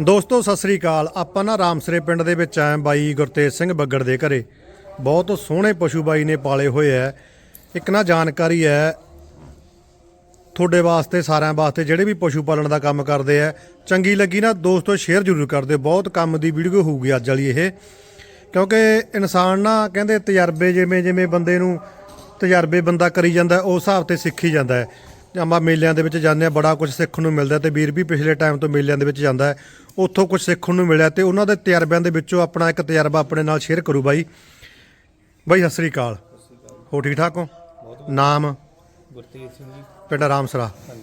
ਦੋਸਤੋ, ਸਤਿ ਸ੍ਰੀ ਅਕਾਲ। ਆਪਾਂ ਨਾ ਰਾਮਸਰੇ ਪਿੰਡ ਦੇ ਵਿੱਚ ਆਏ ਬਾਈ ਗੁਰਤੇਜ ਸਿੰਘ ਬੱਗੜ ਦੇ ਘਰੇ। ਬਹੁਤ ਸੋਹਣੇ ਪਸ਼ੂ ਬਾਈ ਨੇ ਪਾਲੇ ਹੋਏ ਐ। ਇੱਕ ਨਾ ਜਾਣਕਾਰੀ ਹੈ ਤੁਹਾਡੇ ਵਾਸਤੇ, ਸਾਰਿਆਂ ਵਾਸਤੇ, ਜਿਹੜੇ ਵੀ ਪਸ਼ੂ ਪਾਲਣ ਦਾ ਕੰਮ ਕਰਦੇ ਆ ਚੰਗੀ ਲੱਗੀ ਨਾ ਦੋਸਤੋ, ਸ਼ੇਅਰ ਜ਼ਰੂਰ ਕਰ ਦਿਓ। ਬਹੁਤ ਕੰਮ ਦੀ ਵੀਡੀਓ ਹੋਊਗੀ ਅੱਜ ਵਾਲੀ ਇਹ। ਕਿਉਂਕਿ ਇਨਸਾਨ ਨਾ, ਕਹਿੰਦੇ ਤਜਰਬੇ ਜਿਵੇਂ ਜਿਵੇਂ ਬੰਦੇ ਨੂੰ ਤਜਰਬੇ ਬੰਦਾ ਕਰੀ ਜਾਂਦਾ, ਉਸ ਹਿਸਾਬ ਤੇ ਸਿੱਖੀ ਜਾਂਦਾ ਹੈ ਆਪਾਂ ਮੇਲਿਆਂ ਦੇ ਵਿੱਚ ਜਾਂਦੇ ਆ ਬੜਾ ਕੁਝ ਸਿੱਖਣ ਨੂੰ ਮਿਲਦਾ ਤੇ ਵੀਰ ਵੀ ਪਿਛਲੇ ਟਾਈਮ ਤੋਂ ਮੇਲਿਆਂ ਦੇ ਵਿੱਚ ਜਾਂਦਾ ਹੈ। ਉੱਥੋਂ ਕੁਝ ਸਿੱਖਣ ਨੂੰ ਮਿਲਿਆ ਤੇ ਉਹਨਾਂ ਦੇ ਤਜਰਬਿਆਂ ਦੇ ਵਿੱਚੋਂ ਆਪਣਾ ਇੱਕ ਤਜਰਬਾ ਆਪਣੇ ਨਾਲ ਸ਼ੇਅਰ ਕਰੂ ਬਾਈ। ਬਾਈ ਸਤਿ ਸ੍ਰੀ ਅਕਾਲ। ਹੋ ਠੀਕ ਠਾਕ ਹੋ? ਨਾਮ? ਗੁਰਤੇਜ ਸਿੰਘ ਜੀ। ਪਿੰਡ ਰਾਮਸਰਾ। ਹਾਂਜੀ।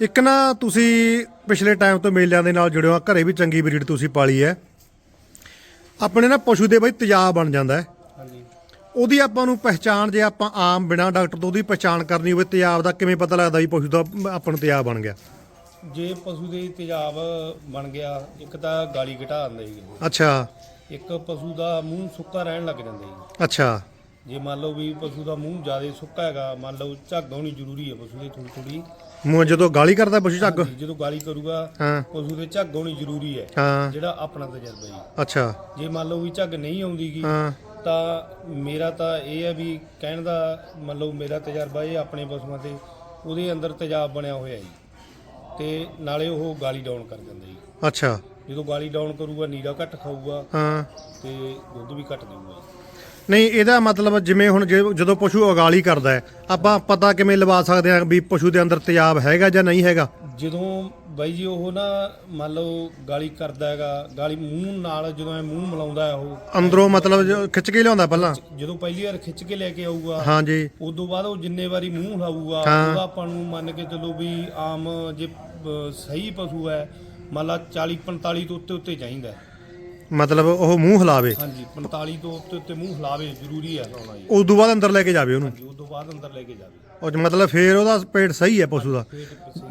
ਇੱਕ ਨਾ ਤੁਸੀਂ ਪਿਛਲੇ ਟਾਈਮ ਤੋਂ ਮੇਲਿਆਂ ਦੇ ਨਾਲ ਜੁੜੇ ਹੋ ਘਰੇ ਵੀ ਚੰਗੀ ਬਰੀਡ ਤੁਸੀਂ ਪਾਲੀ ਹੈ। ਆਪਣੇ ਨਾ ਪਸ਼ੂ ਦੇ ਬਈ ਤੇਜ਼ਾਬ ਬਣ ਜਾਂਦਾ ਹੈ। ਹਾਂਜੀ। ਉਹਦੀ ਆਪਾਂ ਨੂੰ ਪਹਿਚਾਣ ਜੇ ਆਪਾਂ ਆਮ ਬਿਨਾ ਡਾਕਟਰ ਤੋਂ ਉਹਦੀ ਪਹਿਚਾਣ ਕਰਨੀ ਹੋਵੇ ਤੇਜ਼ਾਬ ਦਾ ਕਿਵੇਂ ਪਤਾ ਲੱਗਦਾ ਵੀ ਪਸ਼ੂ ਦਾ ਆਪਾਂ ਨੂੰ ਤੇਜ਼ਾਬ ਬਣ ਗਿਆ? ਜੇ ਪਸ਼ੂ ਦੇ ਤੇਜ਼ਾਬ ਬਣ ਗਿਆ ਇੱਕ ਤਾਂ ਗਾਲੀ ਘਟਾ ਦਿੰਦਾ ਜੀ। ਅੱਛਾ। ਇੱਕ ਪਸ਼ੂ ਦਾ ਮੂੰਹ ਸੁੱਕਾ ਰਹਿਣ ਲੱਗ ਜਾਂਦਾ ਜੀ ਅੱਛਾ। ਜੇ ਮੰਨ ਲਓ ਵੀ ਪਸ਼ੂ ਦਾ ਮੂੰਹ ਜ਼ਿਆਦਾ ਸੁੱਕਾ ਹੈਗਾ ਮੰਨ ਲਓ ਝੱਗ ਹੋਣੀ ਜ਼ਰੂਰੀ ਹੈ ਪਸ਼ੂ ਦੀ ਥੋੜੀ ਥੋੜੀ ਮੂੰਹ ਜਦੋਂ ਗਾਲੀ ਕਰਦਾ ਪਸ਼ੂ ਝੱਗ? ਜਦੋਂ ਗਾਲੀ ਕਰੂਗਾ ਪਸ਼ੂ ਦੇ ਝੱਗ ਹੋਣੀ ਜ਼ਰੂਰੀ ਹੈ ਜਿਹੜਾ ਆਪਣਾ ਤਜਰਬਾ ਜੀ। ਅੱਛਾ। ਜੇ ਮੰਨ ਲਓ ਵੀ ਝੱਗ ਨਹੀਂ ਆਉਂਦੀਗੀ ਹਾਂ। ਤਾਂ ਮੇਰਾ ਤਾਂ ਇਹ ਹੈ ਵੀ ਕਹਿਣ ਦਾ ਮੰਨ ਲਓ ਮੇਰਾ ਤਜਰਬਾ ਇਹ ਆਪਣੇ ਪਸ਼ੂਆਂ ਤੇ ਉਹਦੇ ਅੰਦਰ ਤੇਜ਼ਾਬ ਬਣਿਆ ਹੋਇਆ ਜੀ। ਤੇ ਨਾਲੇ ਉਹ ਗਾਲੀ ਡਾਊਨ ਕਰ ਦਿੰਦਾ ਜੀ। ਅੱਛਾ। ਜਦੋਂ ਗਾਲੀ ਡਾਊਨ ਕਰੂਗਾ ਨੀਰਾ ਘੱਟ ਖਾਊਗਾ ਹਾਂ। ਤੇ ਦੁੱਧ ਵੀ ਘੱਟ ਦੇਊਗਾ। ਨਹੀਂ ਇਹਦਾ ਮਤਲਬ ਜਿਵੇਂ ਹੁਣ ਜੇ- ਜਦੋਂ ਪਸ਼ੂ ਉਗਾਲੀ ਕਰਦਾ ਹੈ ਆਪਾਂ ਪਤਾ ਕਿਵੇਂ ਲਵਾ ਸਕਦੇ ਹਾਂ ਵੀ ਪਸ਼ੂ ਦੇ ਅੰਦਰ ਤੇਜ਼ਾਬ ਹੈਗਾ ਜਾਂ ਨਹੀਂ ਹੈਗਾ? ਜਦੋਂ ਬਾਈ ਜੀ ਉਹ ਨਾ ਮੰਨ ਲਓ ਗਾਲੀ ਕਰਦਾ ਹੈਗਾ ਗਾਲੀ ਮੂੰਹ ਨਾਲ ਜਦੋਂ ਇਹ ਮੂੰਹ ਮਿਲਾਉਂਦਾ ਹੈ ਉਹ ਅੰਦਰੋਂ ਮਤਲਬ ਜੋ ਖਿੱਚ ਕੇ ਲਿਆਉਂਦਾ ਪਹਿਲਾਂ ਜਦੋਂ ਪਹਿਲੀ ਵਾਰ ਖਿੱਚ ਕੇ ਲੈ ਕੇ ਆਊਗਾ ਹਾਂਜੀ ਉਦੋਂ ਬਾਅਦ ਉਹ ਜਿੰਨੇ ਵਾਰੀ ਮੂੰਹ ਲਾਊਗਾ ਹਾਂ। ਉਹਦਾ ਆਪਾਂ ਨੂੰ ਮੰਨ ਕੇ ਚੱਲੋ ਵੀ ਆਮ ਜੇ ਅ, ਸਹੀ ਪਸ਼ੂ ਹੈ ਮੰਨ ਲਾ 40 45 ਤੋਂ ਉੱਤੇ ਉੱਤੇ ਚਾਹੀਦਾ ਹੈ। ਮਤਲਬ ਉਹ ਮੂੰਹ ਹਿਲਾਵੇ। ਹਾਂਜੀ 45 ਤੋਂ ਉੱਤੇ ਉੱਤੇ ਮੂੰਹ ਹਿਲਾਵੇ ਜ਼ਰੂਰੀ ਹੈ ਲਾਉਣਾ ਜੀ ਉਸ ਤੋਂ ਬਾਅਦ ਅੰਦਰ ਲੈ ਕੇ ਜਾਵੇ ਉਹਨੂੰ। ਜੀ ਉਦੋਂ ਬਾਅਦ ਅੰਦਰ ਲੈ ਕੇ ਜਾਵੇ। ਉਹ ਮਤਲਬ ਫੇਰ ਉਹਦਾ ਪੇਟ ਸਹੀ ਹੈ ਪਸ਼ੂ ਦਾ।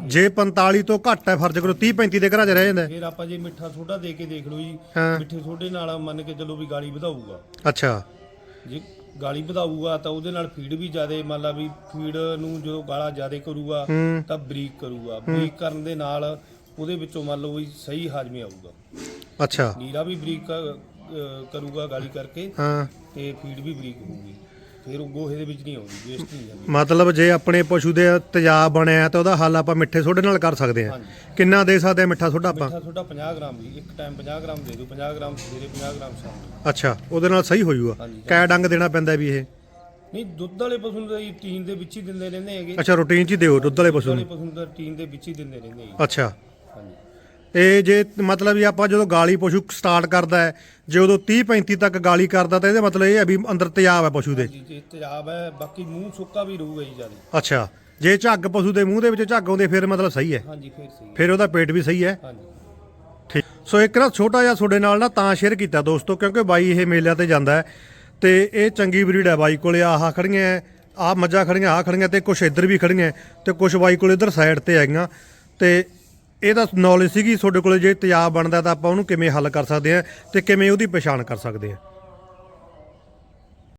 ਜੇ 45 ਤੋਂ ਘੱਟ ਹੈ ਫਰਜ਼ ਕਰੋ 30 35 ਦੇ ਘਰਾਂ 'ਚ ਰਹਿ ਜਾਂਦਾ ਹੈ। ਫੇਰ ਆਪਾਂ ਜੇ ਮਿੱਠਾ ਸੋਡਾ ਦੇ ਕੇ ਦੇਖ ਲਓ ਜੀ ਹਾਂ। ਮਿੱਠੇ ਸੋਡੇ ਨਾਲ ਮੰਨ ਕੇ ਚੱਲੋ ਵੀ ਗਾਲੀ ਵਧਾਊਗਾ। ਅੱਛਾ। ਜੇ ਗਾਲੀ ਵਧਾਊਗਾ ਤਾਂ ਉਹਦੇ ਨਾਲ ਫੀਡ ਵੀ ਜ਼ਿਆਦਾ ਮੰਨ ਲਾ ਵੀ ਫੀਡ ਨੂੰ ਜਦੋਂ ਗਾਲਾ ਜ਼ਿਆਦਾ ਕਰੂਗਾ ਹੂੰ। ਤਾਂ ਬਰੀਕ ਕਰੂਗਾ। ਬਰੀਕ ਕਰਨ ਦੇ ਨਾਲ ਉਹਦੇ ਵਿੱਚੋਂ ਮੰਨ ਲਓ ਵੀ ਸਹੀ ਹਾਜ਼ਮੇ ਆਊਗਾ। ਅੱਛਾ। ਨੀਰਾ ਵੀ ਬਰੀਕ ਕ- ਕਰੂਗਾ ਗਾਲੀ ਕਰਕੇ ਹਾਂ। ਤੇ ਫੀਡ ਵੀ ਬਰੀਕ ਹੋਊਗੀ। ਫਿਰ ਉਹ ਗੋਹੇ ਦੇ ਵਿੱਚ ਨਹੀਂ ਆਉਂਦੀ ਵੇਸਟ ਨਹੀਂ ਜਾਂਦੀ। ਮਤਲਬ ਜੇ ਆਪਣੇ ਪਸ਼ੂ ਦੇ ਤੇਜ਼ਾਬ ਬਣਿਆ ਤਾਂ ਉਹਦਾ ਹੱਲ ਆਪਾਂ ਮਿੱਠੇ ਸੋਡੇ ਨਾਲ ਕਰ ਸਕਦੇ ਹਾਂ। ਹਾਂਜੀ। ਕਿੰਨਾ ਦੇ ਸਕਦੇ ਆ ਮਿੱਠਾ ਸੋਡਾ ਆਪਾਂ? ਮਿੱਠਾ ਤੁਹਾਡਾ 50 ਗ੍ਰਾਮ ਜੀ ਇੱਕ ਟਾਈਮ 50 ਗ੍ਰਾਮ ਦੇ ਦਿਓ 50 ਗ੍ਰਾਮ ਸਵੇਰੇ 50 ਗ੍ਰਾਮ ਸ਼ਾਮ। ਨੂੰ ਅੱਛਾ ਉਹਦੇ ਨਾਲ ਸਹੀ ਹੋ ਹਾਂਜੀ। ਕੈ ਡੰਗ ਦੇਣਾ ਪੈਂਦਾ ਵੀ ਇਹ। ਨਹੀਂ ਦੁੱਧ ਵਾਲੇ ਪਸ਼ੂ ਨੂੰ ਤਾਂ ਜੀ ਟੀਨ ਦੇ ਵਿੱਚ ਹੀ ਦਿੰਦੇ ਰਹਿੰਦੇ ਹੈਗੇ। ਅੱਛਾ ਰੂਟੀਨ 'ਚ ਹੀ ਦਿਓ ਦੁੱਧ ਵਾਲੇ ਪਸ਼ੂ ਵਾਲੇ ਨੂੰ ਪਸ਼ੂ ਨੂੰ ਤਾਂ ਟੀਨ ਦੇ ਵਿੱਚ ਹੀ ਦਿੰਦੇ ਰਹਿੰਦੇ ਜੀ ਅੱਛਾ। ਹਾਂਜੀ। ਇਹ ਜੇ ਮਤਲਬ ਵੀ ਆਪਾਂ ਜਦੋਂ ਗਾਲੀ ਪਸ਼ੂ ਸਟਾਰਟ ਕਰਦਾ ਹੈ ਜੇ ਉਦੋਂ 30 35 ਤੱਕ ਗਾਲੀ ਕਰਦਾ ਤਾਂ ਇਹਦਾ ਮਤਲਬ ਇਹ ਹੈ ਵੀ ਅੰਦਰ ਤੇਜ਼ਾਬ ਹੈ ਪਸ਼ੂ ਦੇ। ਜੀ ਜੇ ਤੇਜ਼ਾਬ ਹੈ ਬਾਕੀ ਮੂੰਹ ਸੁੱਕਾ ਵੀ ਰਹੂਗਾ ਜੀ ਜ਼ਿਆਦਾ। ਅੱਛਾ ਜੇ ਝੱਗ ਪਸ਼ੂ ਦੇ ਮੂੰਹ ਦੇ ਵਿੱਚ ਝੱਗ ਆਉਂਦੇ ਫਿਰ ਮਤਲਬ ਸਹੀ ਹੈ। ਹਾਂਜੀ ਫਿਰ ਸਹੀ ਫਿਰ ਉਹਦਾ ਪੇਟ ਵੀ ਸਹੀ ਹੈ। ਹਾਂਜੀ। ਠੀਕ। ਸੋ ਇੱਕ ਨਾ ਛੋਟਾ ਜਿਹਾ ਤੁਹਾਡੇ ਨਾਲ ਨਾ ਤਾਂ ਸ਼ੇਅਰ ਕੀਤਾ ਦੋਸਤੋ ਕਿਉਂਕਿ ਬਾਈ ਇਹ ਮੇਲਿਆਂ ਤੇ ਜਾਂਦਾ ਹੈ ਤੇ ਇਹ ਚੰਗੀ ਬਰੀਡ ਹੈ ਬਾਈ ਕੋਲੇ ਆਹ ਖੜੀਆਂ ਆਹ ਮੱਝਾਂ ਖੜੀਆਂ ਆਹ ਖੜੀਆਂ ਤੇ ਕੁਝ ਇੱਧਰ ਵੀ ਖੜੀਆਂ ਤੇ ਕੁਝ ਬਾਈ ਕੋਲੇ ਇੱਧਰ ਸਾਈਡ ਤੇ ਹੈਗੀਆਂ ਤੇ ਇਹਦਾ ਨੌਲੇਜ ਸੀਗੀ, ਤੁਹਾਡੇ ਕੋਲੇ ਜੇ ਤੇਜ਼ਾਬ ਬਣਦਾ ਤਾਂ ਆਪਾਂ ਉਹਨੂੰ ਕਿਵੇਂ ਹੱਲ ਕਰ ਸਕਦੇ ਹਾਂ ਤੇ ਕਿਵੇਂ ਉਹਦੀ ਪਛਾਣ ਕਰ ਸਕਦੇ ਹਾਂ।